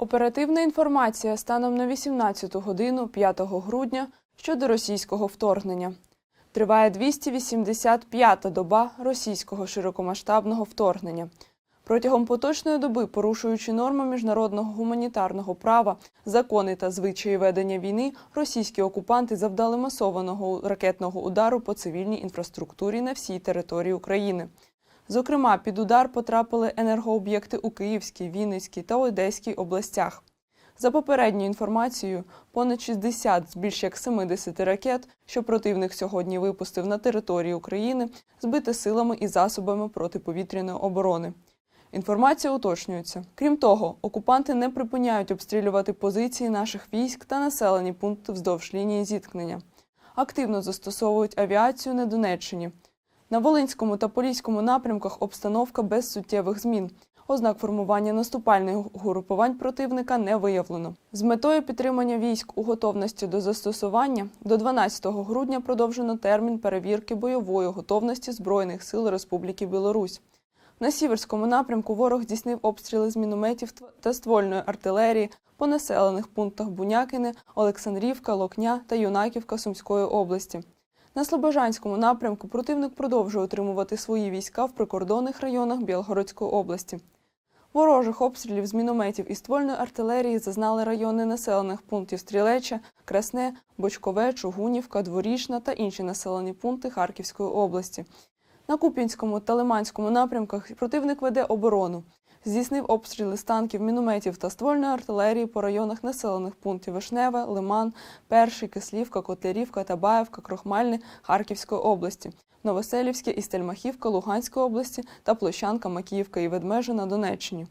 Оперативна інформація станом на 18 годину 5 грудня щодо російського вторгнення. Триває 285-та доба російського широкомасштабного вторгнення. Протягом поточної доби, порушуючи норми міжнародного гуманітарного права, закони та звичаї ведення війни, російські окупанти завдали масованого ракетного удару по цивільній інфраструктурі на всій території України. Зокрема, під удар потрапили енергооб'єкти у Київській, Вінницькій та Одеській областях. За попередньою інформацією, понад 60 з більш як 70 ракет, що противник сьогодні випустив на території України, збити силами і засобами протиповітряної оборони. Інформація уточнюється. Крім того, окупанти не припиняють обстрілювати позиції наших військ та населені пункти вздовж лінії зіткнення. Активно застосовують авіацію на Донеччині. На Волинському та Поліському напрямках обстановка без суттєвих змін. Ознак формування наступальних групувань противника не виявлено. З метою підтримання військ у готовності до застосування до 12 грудня продовжено термін перевірки бойової готовності Збройних сил Республіки Білорусь. На сіверському напрямку ворог здійснив обстріли з мінометів та ствольної артилерії по населених пунктах Бунякине, Олександрівка, Локня та Юнаківка Сумської області. На Слобожанському напрямку противник продовжує утримувати свої війська в прикордонних районах Білгородської області. Ворожих обстрілів з мінометів і ствольної артилерії зазнали райони населених пунктів Стрілеча, Красне, Бочкове, Чугунівка, Дворічна та інші населені пункти Харківської області. На Куп'янському та Лиманському напрямках противник веде оборону. Здійснив обстріли з танків, мінометів та ствольної артилерії по районах населених пунктів Вишневе, Лиман, Перший, Кислівка, Котлярівка, Табаєвка, Крохмальне Харківської області, Новоселівське і Стельмахівка Луганської області та Площанка, Макіївка і Ведмежа на Донеччині.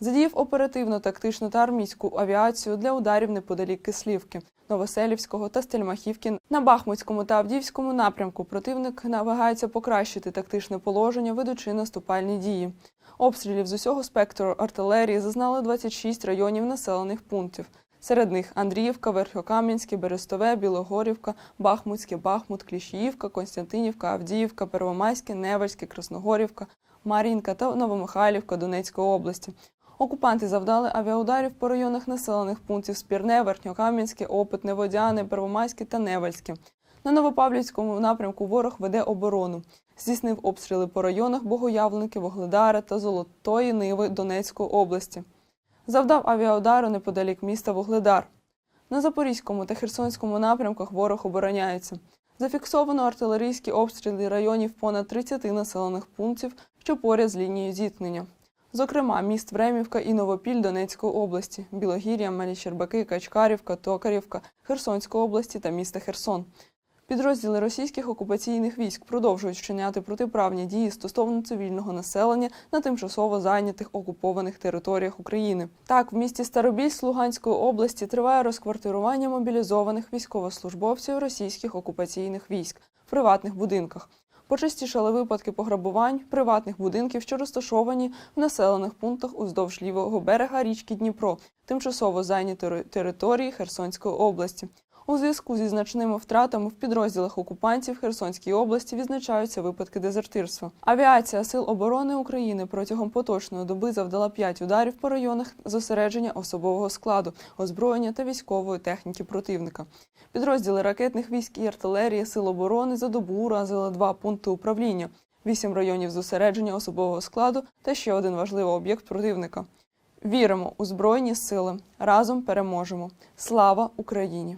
Задіяв оперативну, тактичну та армійську авіацію для ударів неподалік Кислівки, Новоселівського та Стельмахівки. На Бахмутському та Авдіївському напрямку противник намагається покращити тактичне положення, ведучи наступальні дії. Обстрілів з усього спектру артилерії зазнали 26 районів населених пунктів. Серед них Андріївка, Верхокам'янське, Берестове, Білогорівка, Бахмутське, Бахмут, Кліщіївка, Константинівка, Авдіївка, Первомайське, Невельське, Красногорівка, Мар'їнка та Новомихайлівка Донецької області. Окупанти завдали авіаударів по районах населених пунктів Спірне, Верхньокам'янське, Опитне, Водяне, Первомайське та Невельське. На Новопавлівському напрямку ворог веде оборону. Здійснив обстріли по районах Богоявленки, Вогледара та Золотої Ниви Донецької області. Завдав авіаудару неподалік міста Вугледар. На Запорізькому та Херсонському напрямках ворог обороняється. Зафіксовано артилерійські обстріли районів понад 30 населених пунктів, що поряд з лінією зіткнення. Зокрема, міст Времівка і Новопіль Донецької області, Білогір'я, Малі Щербаки, Качкарівка, Токарівка, Херсонської області та міста Херсон. Підрозділи російських окупаційних військ продовжують вчиняти протиправні дії стосовно цивільного населення на тимчасово зайнятих окупованих територіях України. Так, в місті Старобільськ Луганської області триває розквартирування мобілізованих військовослужбовців російських окупаційних військ в приватних будинках. Почастішали випадки пограбувань приватних будинків, що розташовані в населених пунктах уздовж лівого берега річки Дніпро, тимчасово зайняті території Херсонської області. У зв'язку зі значними втратами в підрозділах окупантів Херсонській області відзначаються випадки дезертирства. Авіація Сил оборони України протягом поточної доби завдала 5 ударів по районах зосередження особового складу, озброєння та військової техніки противника. Підрозділи ракетних військ і артилерії Сил оборони за добу уразили два пункти управління, вісім районів зосередження особового складу та ще один важливий об'єкт противника. Віримо у збройні сили. Разом переможемо. Слава Україні!